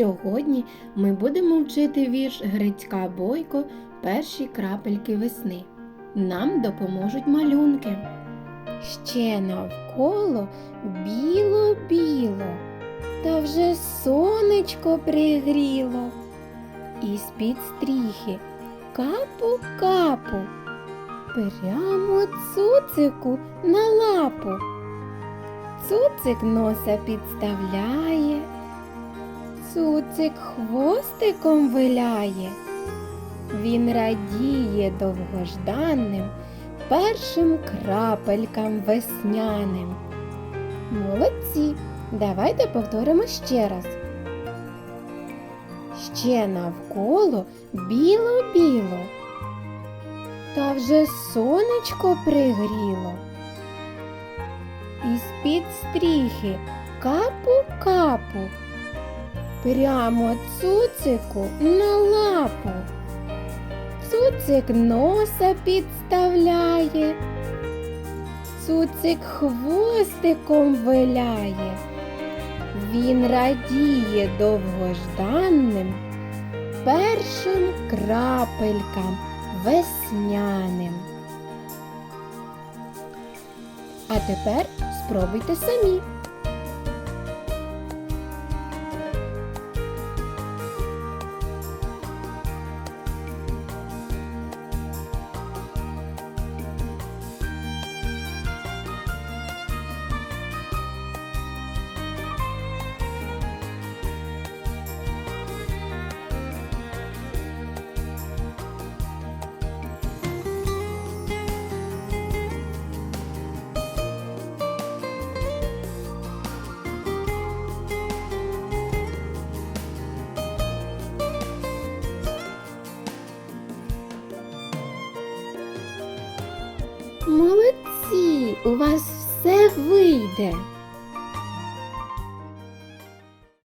Сьогодні ми будемо вчити вірш Грицька Бойко Перші крапельки весни. Нам допоможуть малюнки. Ще навколо біло-біло, та вже сонечко пригріло. І з-під стріхи капу-капу, прямо цуцику на лапу. Цуцик носа підставляє, цуцик хвостиком виляє. Він радіє довгожданним першим крапелькам весняним. Молодці! Давайте повторимо ще раз. Ще навколо біло-біло, та вже сонечко пригріло. І з-під стріхи капу-капу, прямо цуцику на лапу. Цуцик носа підставляє, цуцик хвостиком виляє. Він радіє довгожданним першим крапелькам весняним. А тепер спробуйте самі. Молодці! У вас все вийде.